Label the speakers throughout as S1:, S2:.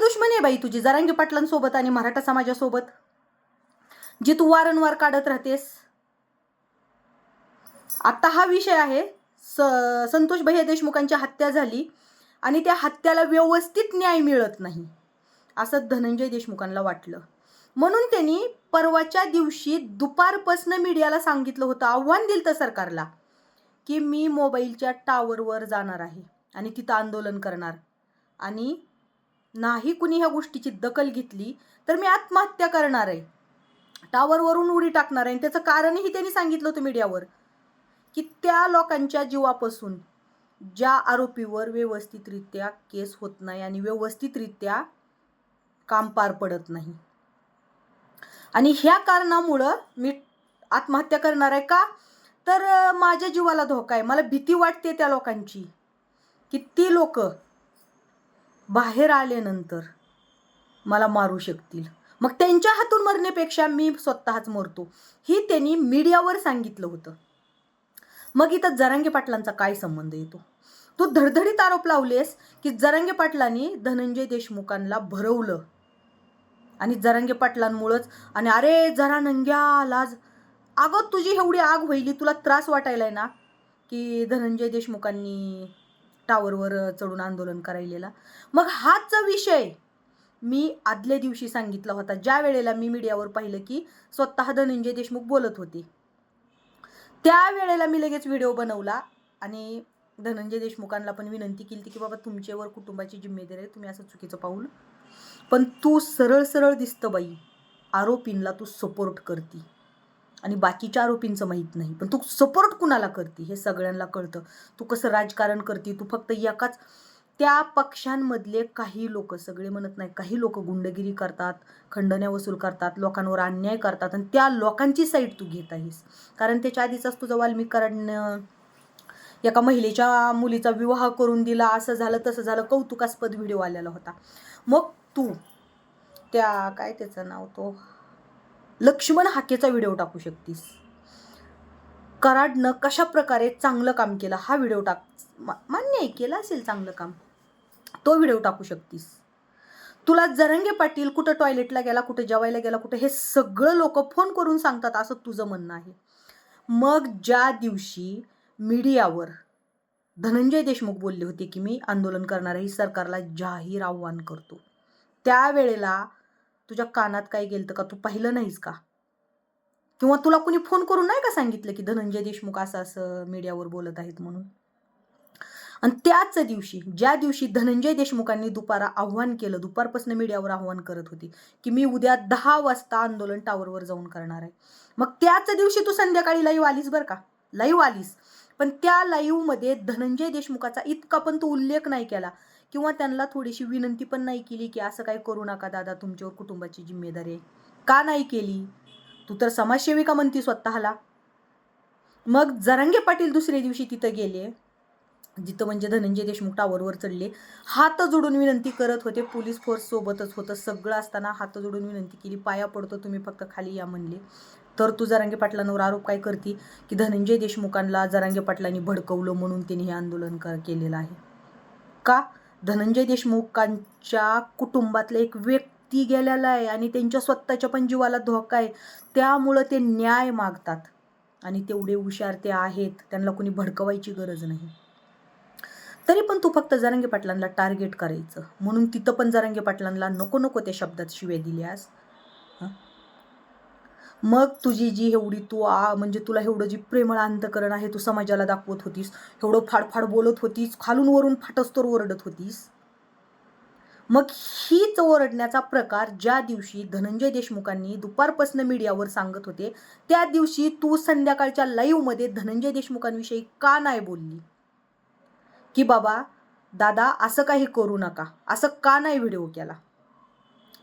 S1: दुश्मनी आहे बाई तुझी. जरांगी पाटलांसोबत आणि मराठा समाजासोबत. जी तू वारंवार काढत राहतेस. आता हा विषय आहे. स संतोष भैया देशमुखांची हत्या झाली आणि त्या हत्याला व्यवस्थित न्याय मिळत नाही असं धनंजय देशमुखांना वाटलं. म्हणून त्यांनी परवाच्या दिवशी दुपारपासनं मीडियाला सांगितलं होतं आव्हान दिलं तर सरकारला की मी मोबाईलच्या टावरवर जाणार आहे आणि तिथं आंदोलन करणार. आणि नाही कुणी ह्या गोष्टीची दखल घेतली तर मी आत्महत्या करणार आहे. टावरवरून उडी टाकणार आहे. आणि त्याचं कारणही त्यांनी सांगितलं होतं मीडियावर की त्या लोकांच्या जीवापासून ज्या आरोपीवर व्यवस्थितरित्या केस होत नाही आणि व्यवस्थितरित्या काम पार पडत नाही. आणि ह्या कारणामुळं मी आत्महत्या करणार आहे का? तर माझ्या जीवाला धोका आहे. मला भीती वाटते त्या लोकांची की ती लोक बाहेर आल्यानंतर मला मारू शकतील. मग त्यांच्या हातून मरण्यापेक्षा मी स्वतःच मरतो ही त्यांनी मीडियावर सांगितलं होतं. मग इथं जरांगे पाटलांचा काय संबंध येतो? तू धडधडीत आरोप लावलेस की जरांगे पाटलांनी धनंजय देशमुखांना भरवलं आणि जरांगे पाटलांमुळंच आणि अरे जरा नंग्या लाज अगं तुझी एवढी आग व्हायली तुला त्रास वाटायलाय ना की धनंजय देशमुखांनी टावरवर चढून आंदोलन करायलेला. मग हाच विषय मी आदल्या दिवशी सांगितला होता ज्या वेळेला मी मीडियावर पाहिलं की स्वतः धनंजय देशमुख बोलत होते. त्यावेळेला मी लगेच व्हिडिओ बनवला आणि धनंजय देशमुखांना पण विनंती केली की बाबा तुमच्यावर कुटुंबाची जिम्मेदारी आहे तुम्ही असं चुकीचं पाऊल. पण तू सरळ सरळ दिसतं बाई आरोपींना तू सपोर्ट करती. आणि बाकीच्या आरोपींचं माहीत नाही. पण तू सपोर्ट कुणाला करते हे सगळ्यांना कळतं. तू कसं राजकारण करते तू फक्त एकाच त्या पक्षांमधले काही लोक सगळे म्हणत नाही काही लोक गुंडगिरी करतात खंडण्या वसूल करतात लोकांवर अन्याय करतात आणि त्या लोकांची साईड तू घेत आहेस. कारण त्याच्या आधीचाच तुझा वाल्मिकरण एका महिलेच्या मुलीचा विवाह करून दिला असं झालं तसं झालं कौतुकास्पद व्हिडिओ आलेला होता. मग तू त्या काय त्याचं नाव तो? लक्ष्मण हाकेचा व्हिडिओ टाकू शकतीस. कराडनं कशा प्रकारे चांगलं काम केलं हा व्हिडिओ टाक मा- मान्य आहे केला असेल चांगलं काम. तो व्हिडिओ टाकू शकतीस. तुला जरंगे पाटील कुठं टॉयलेटला गेला कुठं जेवायला गेला कुठं हे सगळं लोक फोन करून सांगतात असं तुझं म्हणणं आहे. मग ज्या दिवशी मीडियावर धनंजय देशमुख बोलले होते की मी आंदोलन करणाऱ्या ही सरकारला जाहीर आव्हान करतो. त्यावेळेला तुझ्या कानात काय गेलं का? तू पाहिलं नाहीस का? किंवा तुला कुणी फोन करून नाही का सांगितलं की धनंजय देशमुख असं असं मीडियावर बोलत आहेत म्हणून? आणि त्याच दिवशी ज्या दिवशी धनंजय देशमुखांनी दुपारा आव्हान केलं दुपारपासून मीडियावर आव्हान करत होती की मी उद्या दहा वाजता आंदोलन टावरवर जाऊन करणार आहे. मग त्याच दिवशी तू संध्याकाळी लाईव्ह आलीस बरं का? लाईव्ह आलीस. पण त्या लाईव्हमध्ये धनंजय देशमुखाचा इतका पण तू उल्लेख नाही केला किंवा त्यांना थोडीशी विनंती पण नाही केली की असं काही करू नका दादा तुमच्यावर कुटुंबाची जिम्मेदारी आहे. का नाही केली? तू तर समाजसेविका म्हणती स्वतःला. मग जरांगे पाटील दुसऱ्या दिवशी तिथं गेले. जिथं म्हणजे धनंजय देशमुख टावरवर चढले. हात जोडून विनंती करत होते. पोलीस फोर्स सोबतच होतं. सगळं असताना हात जोडून विनंती केली. पाया पडतो तुम्ही फक्त खाली या म्हणले. तर तू जरांगे पाटलांवर आरोप काय करते? की धनंजय देशमुखांना जरांगे पाटलांनी भडकवलं म्हणून त्यांनी हे आंदोलन कर केलेलं आहे. का? धनंजय देशमुखांच्या कुटुंबातला एक व्यक्ती गेलेला आहे आणि त्यांच्या स्वतःच्या पण जीवाला धोका आहे. त्यामुळं ते न्याय मागतात. आणि तेवढे हुशार ते आहेत. त्यांना कोणी भडकवायची गरज नाही. तरी पण तू फक्त जरंगे पाटलांना टार्गेट करायचं. म्हणून तिथं पण जरंगे पाटलांना नको नको त्या शब्दात शिवे दिल्यास. हां? मग तुझी जी एवढी तू आ म्हणजे तुला एवढं जी प्रेमळ अंतकरण आहे तू समाजाला दाखवत होतीस एवढं फाडफाड बोलत होतीस खालून वरून फाटस्तोर ओरडत होतीस. मग हीच ओरडण्याचा प्रकार ज्या दिवशी धनंजय देशमुखांनी दुपारपासून मीडियावर सांगत होते त्या दिवशी तू संध्याकाळच्या लाईव्हमध्ये धनंजय देशमुखांविषयी का नाही बोलली? की बाबा दादा असं काही करू नका असं का नाही व्हिडिओ केला?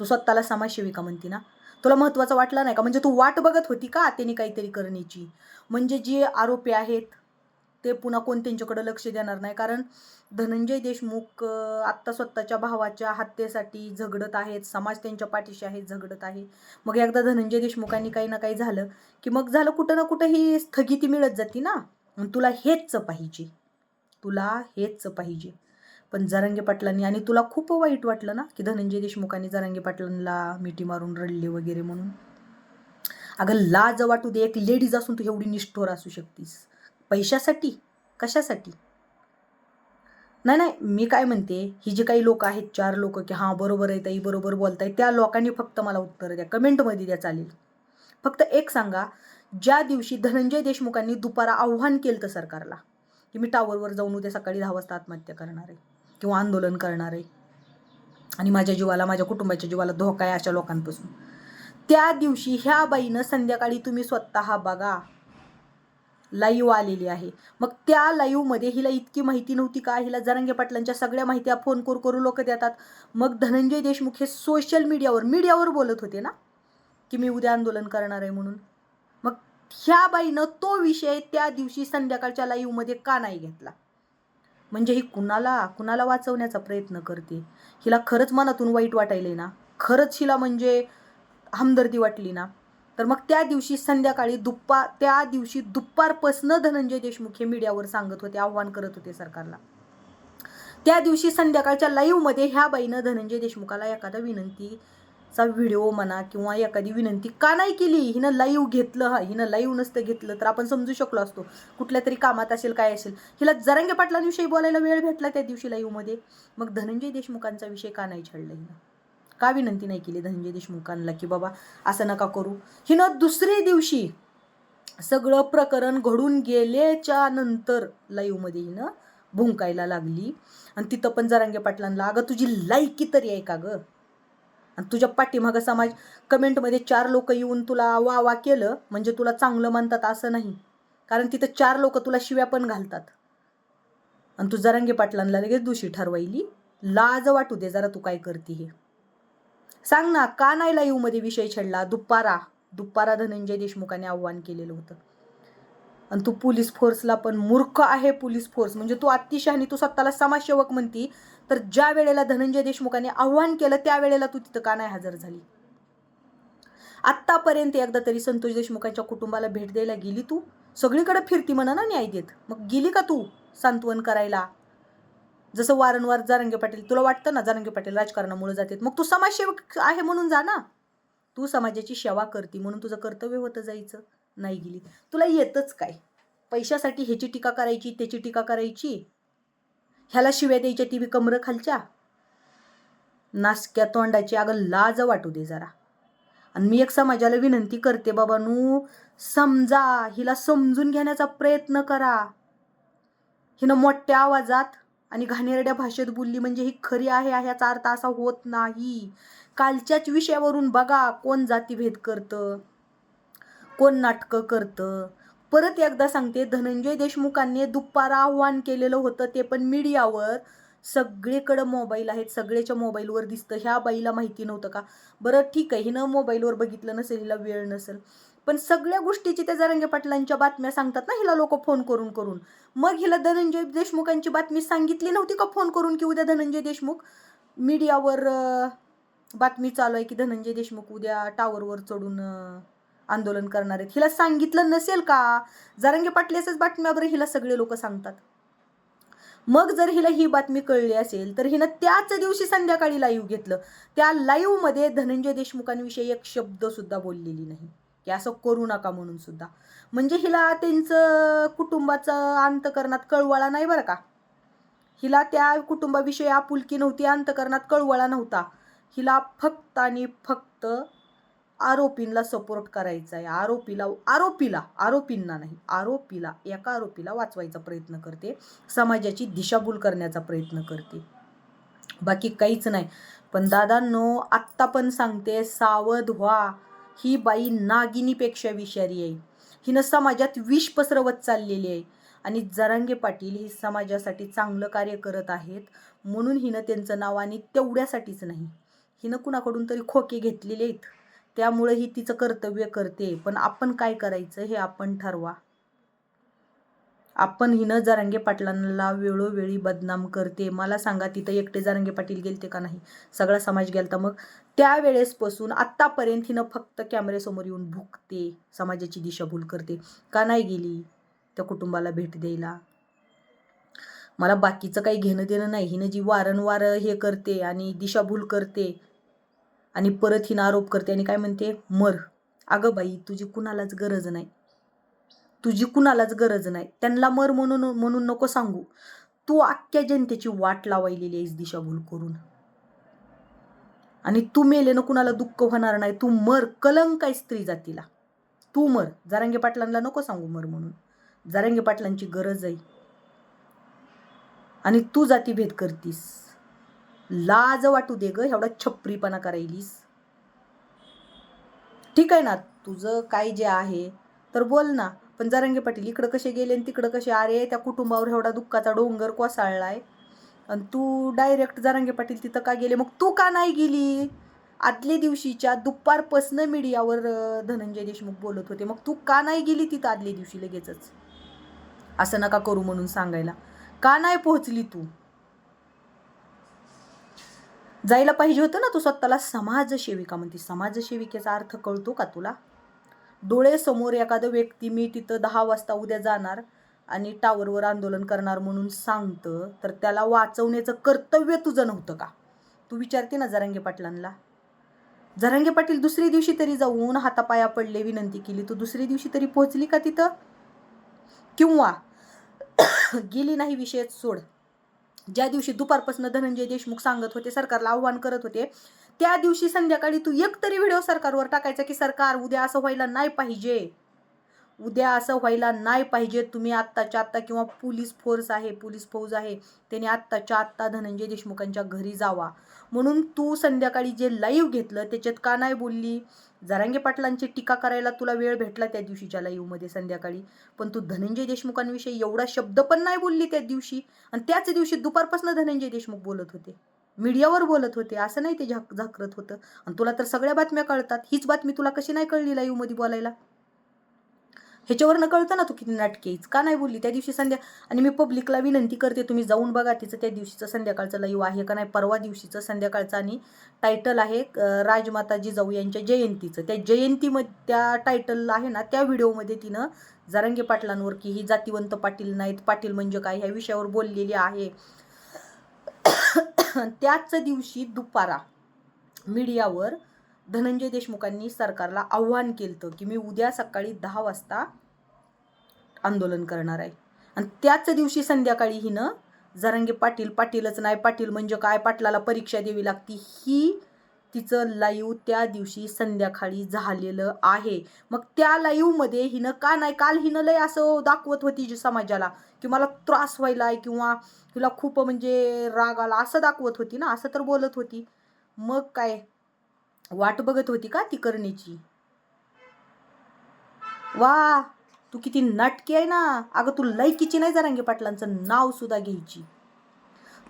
S1: तू स्वतःला समाजसेविका म्हणती ना? तुला महत्त्वाचं वाटलं नाही का? म्हणजे तू वाट बघत होती का त्यांनी काहीतरी करण्याची म्हणजे जे आरोपी आहेत ते पुन्हा कोण त्यांच्याकडे लक्ष देणार नाही? कारण धनंजय देशमुख आत्ता स्वतःच्या भावाच्या हत्येसाठी झगडत आहेत समाज त्यांच्या पाठीशी आहे झगडत आहे. मग एकदा धनंजय देशमुखांनी काही ना काही झालं की मग झालं कुठं ना कुठं ही स्थगिती मिळत जाते ना? तुला हेच पाहिजे. तुला हेच पाहिजे. पण जरांगे पाटलांनी आणि तुला खूप वाईट वाटलं ना की धनंजय देशमुखांनी जरांगे पाटलांना मिठी मारून रडले वगैरे म्हणून? अगं लाज वाटू दे एक लेडीज असून तू एवढी निष्ठोर असू शकतीस. पैशासाठी? कशासाठी? नाही नाही मी काय म्हणते ही जी काही लोक आहेत चार लोक की हां बरोबर आहे ताई बरोबर बोलताय त्या लोकांनी फक्त मला उत्तर द्या. कमेंटमध्ये द्या चालेल. फक्त एक सांगा ज्या दिवशी धनंजय देशमुखांनी दुपारा आव्हान केलं तर सरकारला की मी टावरवर जाऊन उद्या सकाळी दहा वाजता आत्महत्या करणार आहे किंवा आंदोलन करणार. आहे आणि माझ्या जीवाला माझ्या कुटुंबाच्या जीवाला धोका आहे अशा लोकांपासून. त्या दिवशी ह्या बाईनं संध्याकाळी तुम्ही स्वतः बघा. लाईव्ह आलेली आहे. मग त्या लाईव्हमध्ये हिला इतकी माहिती नव्हती का? हिला जरंगे पाटलांच्या सगळ्या माहित्या फोन करू करू लोक देतात. मग धनंजय देशमुख हे सोशल मीडियावर मीडियावर बोलत होते ना? की मी उद्या आंदोलन करणार आहे म्हणून. मग ह्या बाईनं तो विषय त्या दिवशी संध्याकाळच्या लाईव्हमध्ये का नाही घेतला? म्हणजे ही कुणाला कुणाला वाचवण्याचा प्रयत्न करते? हिला खरंच मनातून वाईट वाटायले ना? खरंच हिला म्हणजे हमदर्दी वाटली ना? तर मग त्या दिवशी संध्याकाळी दुप्पा त्या दिवशी दुपारपासनं धनंजय देशमुख हे मीडियावर सांगत होते आव्हान करत होते सरकारला. त्या दिवशी संध्याकाळच्या लाईव्हमध्ये ह्या बाईनं धनंजय देशमुखाला एखादा विनंती चा व्हिडिओ म्हणा किंवा एखादी विनंती का नाही केली? हिनं लाईव्ह घेतलं हा हिनं लाईव्ह नसतं घेतलं तर आपण समजू शकलो असतो. कुठल्या तरी कामात असेल काय असेल हिला जरंगे पाटलांविषयी बोलायला वेळ भेटला त्या दिवशी लाईव्हमध्ये मग धनंजय देशमुखांचा विषय का नाही छळला हिनं? का विनंती नाही केली धनंजय देशमुखांना की बाबा असं नका करू? हिनं दुसऱ्या दिवशी सगळं प्रकरण घडून गेल्याच्यानंतर लाईव्हमध्ये हिनं भुंकायला लागली. आणि तिथं पण जरांगे पाटलांना अगं तुझी लायकी तरी आहे का गं? आणि तुझ्या पाठीमागं समाज कमेंटमध्ये चार लोक येऊन तुला वा वा केलं म्हणजे तुला चांगलं म्हणतात असं नाही. कारण तिथं चार लोक तुला शिव्या पण घालतात. आणि तू जरांगे पाटलांना लगेच दोषी ठरवायली. लाज वाटू दे जरा तू काय करते हे. सांग ना का नाही लाईव्हमध्ये विषय छेडला? दुपारा दुपारा धनंजय देशमुखाने आव्हान केलेलं होतं. आणि तू पोलीस फोर्सला पण मूर्ख आहे पोलीस फोर्स. म्हणजे तू अतिशहानी आणि तू स्वतःला समाजसेवक म्हणती तर ज्या वेळेला धनंजय देशमुखाने आव्हान केलं त्यावेळेला तू तिथं का नाही हजर झाली? आत्तापर्यंत एकदा तरी संतोष देशमुखांच्या कुटुंबाला भेट द्यायला गेली तू? सगळीकडे फिरती म्हणा ना न्याय देत. मग गेली का तू सांत्वन करायला? जसं वारंवार जारंगे पाटील तुला वाटतं ना जारंगे पाटील राजकारणामुळे जातात मग तू समाजसेवक आहे म्हणून जा ना. तू समाजाची सेवा करते म्हणून तुझं कर्तव्य होतं जायचं. नाही गेली. तुला येतच काय? पैशासाठी ह्याची टीका करायची त्याची टीका करायची? ह्याला शिव्या द्यायच्या टी व्ही कमरं खालच्या? नासक्या तोंडाची अगं लाज वाटू दे जरा. आणि मी एक समाजाला विनंती करते बाबानू समजा हिला समजून घेण्याचा प्रयत्न करा. हिनं मोठ्या आवाजात आणि घाणेरड्या भाषेत बोलली म्हणजे ही खरी आहे ह्याचा अर्थ असा होत नाही. कालच्याच विषयावरून बघा कोण जातीभेद करतं. कोण नाटकं करतं? परत एकदा सांगते धनंजय देशमुखांनी दुपारा आव्हान केलेलं होतं ते पण मीडियावर. सगळीकडं मोबाईल आहेत सगळ्याच्या मोबाईलवर दिसतं. ह्या बाईला माहिती नव्हतं का? बरं ठीक आहे हिनं मोबाईलवर बघितलं नसेल हिला वेळ नसेल. पण सगळ्या गोष्टीची त्या जरंगे पाटलांच्या बातम्या सांगतात ना हिला लोक फोन करून करून. मग हिला धनंजय देशमुखांची बातमी सांगितली नव्हती का फोन करून की उद्या धनंजय देशमुख? मीडियावर बातमी चालू आहे की धनंजय देशमुख उद्या टावरवर चढून आंदोलन करणार आहेत. हिला सांगितलं नसेल का? जरंगे पाटल्याच्याच बातम्यावर हिला सगळे लोक सांगतात. मग जर हिला ही बातमी कळली असेल तर हिनं त्याच दिवशी संध्याकाळी लाईव्ह घेतलं. त्या लाईव्हमध्ये धनंजय देशमुखांविषयी एक शब्द सुद्धा बोललेली नाही. की असं करू नका म्हणून सुद्धा. म्हणजे हिला त्यांचं कुटुंबाचं अंतकरणात कळवळा नाही बरं का? हिला त्या कुटुंबाविषयी आपुलकी नव्हती अंतकरणात कळवळा नव्हता. हिला फक्त आणि फक्त आरोपींना सपोर्ट करायचा आहे आरोपीला आरोपीला आरोपींना नाही आरोपीला एका आरोपीला वाचवायचा प्रयत्न करते. समाजाची दिशाभूल करण्याचा प्रयत्न करते. बाकी काहीच नाही. पण दादांनो आत्ता पण सांगते सावध व्हा. ही बाई नागिनीपेक्षा विषारी आहे. हिनं समाजात विष पसरवत चाललेली आहे. आणि जरांगे पाटील हे समाजासाठी चांगलं कार्य करत आहेत. म्हणून हिनं त्यांचं नाव आणि तेवढ्यासाठीच नाही. हिनं कुणाकडून तरी खोके घेतलेले आहेत. त्यामुळे ही तिचं कर्तव्य करते. पण आपण काय करायचं हे आपण ठरवा. आपण हिनं जारंगे पाटलांना वेळोवेळी बदनाम करते. मला सांगा तिथं एकटे जारंगे पाटील गेलते का नाही? सगळा समाज गेलता मग? त्यावेळेसपासून आत्तापर्यंत हिनं फक्त कॅमेऱ्यासमोर येऊन भुकते. समाजाची दिशाभूल करते. का नाही गेली? त्या कुटुंबाला भेट द्यायला. मला बाकीचं काही घेणं देणं नाही. हिनं जी वारंवार हे करते आणि दिशाभूल करते आणि परत हिनं आरोप करते आणि काय म्हणते मर. अगं बाई तुझी कुणालाच गरज नाही. तुझी कुणालाच गरज नाही. त्यांना मर म्हणून म्हणून नको सांगू. तू अख्ख्या जनतेची वाट लावायलेली आहेस दिशाभूल करून. आणि तू मेलेनं कुणाला दुःख होणार नाही. तू मर. कलंक आहे स्त्री जातीला. तू मर. जारांगे पाटलांना नको सांगू मर म्हणून. जारांगे पाटलांची गरज आहे. आणि तू जातीभेद करतीस. लाज वाटू दे ग एवढा छपरीपणा करायलीस. ठीक आहे ना तुझं काय जे आहे तर बोल ना. पण जरांगे पाटील इकडं कसे गेले आणि तिकडं कसे? अरे त्या कुटुंबावर एवढा दुःखाचा डोंगर कोसळलाय. आणि तू डायरेक्ट जरांगे पाटील तिथं का गेले? मग तू का नाही गेली? आदल्या दिवशीच्या दुपारपासनं मीडियावर धनंजय देशमुख बोलत होते. मग तू का नाही गेली तिथं आदल्या दिवशी लगेचच? असं नका करू म्हणून सांगायला. का नाही पोहोचली तू? जायला पाहिजे होतं ना तू स्वतःला? समाजसेविका म्हणते. समाजसेविकेचा अर्थ कळतो का तुला? डोळे समोर एखादं व्यक्ती मी तिथं दहा वाजता उद्या जाणार आणि टावरवर आंदोलन करणार म्हणून सांगतं तर त्याला वाचवण्याचं कर्तव्य तुझं नव्हतं का? तू विचारते ना जरांगे पाटलांना. जरांगे पाटील दुसरी दिवशी तरी जाऊन हातापाया पडले विनंती केली तू दुसरी दिवशी तरी पोहोचली का तिथं? किंवा गेली नाही विषय सोड. ज्या दिवशी दुपारपासून धनंजय देशमुख सांगत होते सरकारला आव्हान करत होते त्या दिवशी संध्याकाळी तू एक तरी व्हिडिओ सरकारवर टाकायचा की सरकार उद्या असं व्हायला नाही पाहिजे. उद्या असं व्हायला नाही पाहिजे. तुम्ही आत्ताच्या आत्ता किंवा पोलीस फोर्स आहे पोलीस फौज आहे त्याने आत्ताच्या आत्ता धनंजय देशमुखांच्या घरी जावा. म्हणून तू संध्याकाळी जे लाईव्ह घेतलं त्याच्यात का नाही बोलली? जरांगे पाटलांची टीका करायला तुला वेळ भेटला त्या दिवशीच्या लाईव्हमध्ये संध्याकाळी. पण तू धनंजय देशमुखांविषयी एवढा शब्द पण नाही बोलली त्या दिवशी. आणि त्याच दिवशी दुपारपासून धनंजय देशमुख बोलत होते. मीडियावर बोलत होते. असं नाही ते झाक झाकरत होतं. आणि तुला तर सगळ्या बातम्या कळतात. हीच बातमी तुला कशी नाही कळली लाईव्हमध्ये बोलायला? ह्याच्यावरनं कळतं ना तू किती नाटकेच का नाही बोलली? त्या दिवशी संध्या आणि मी पब्लिकला विनंती करते तुम्ही जाऊन बघा तिचं त्या दिवशीचं संध्याकाळचं लाईव्ह आहे का नाही. परवा दिवशीचं संध्याकाळचं आणि टायटल आहे राजमाताजी राजमाता जिजाऊ यांच्या जयंतीचं. त्या जयंतीमध्ये त्या टायटल आहे ना त्या व्हिडिओमध्ये तिनं जारंगे पाटलांवर की ही जातीवंत पाटील नाहीत पाटील म्हणजे काय ह्या विषयावर बोललेली आहे. त्याच दिवशी दुपारा मीडियावर धनंजय देशमुखांनी सरकारला आव्हान केलं की मी उद्या सकाळी दहा वाजता आंदोलन करणार आहे. आणि त्याच दिवशी संध्याकाळी हिनं जरांगे पाटील पाटीलच नाही पाटील म्हणजे काय पाटलाला परीक्षा द्यावी लागती ही तिचं लाईव्ह त्या दिवशी संध्याकाळी झालेलं आहे. मग त्या लाईव्हमध्ये हिनं का नाही काल हिनं लय असं दाखवत होती जी समाजाला की मला त्रास व्हायला आहे किंवा तिला खूप म्हणजे राग आला असं दाखवत होती ना असं तर बोलत होती. मग काय? वाट बघत होती का ती करण्याची वा तू किती नाटकी आहे ना. अगं तू लयकीची नाही जरांगे पाटलांचं नाव सुद्धा घ्यायची.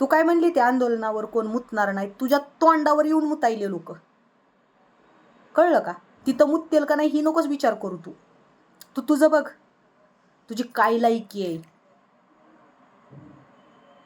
S1: तू काय म्हणली त्या आंदोलनावर कोण मुतणार नाही? तुझ्या तोंडावर येऊन मुतायले लोक. कळलं का? तिथं मुततेल का नाही ही नकोच विचार करू तू. तू तुझं बघ. तुझी काय लायकी आहे?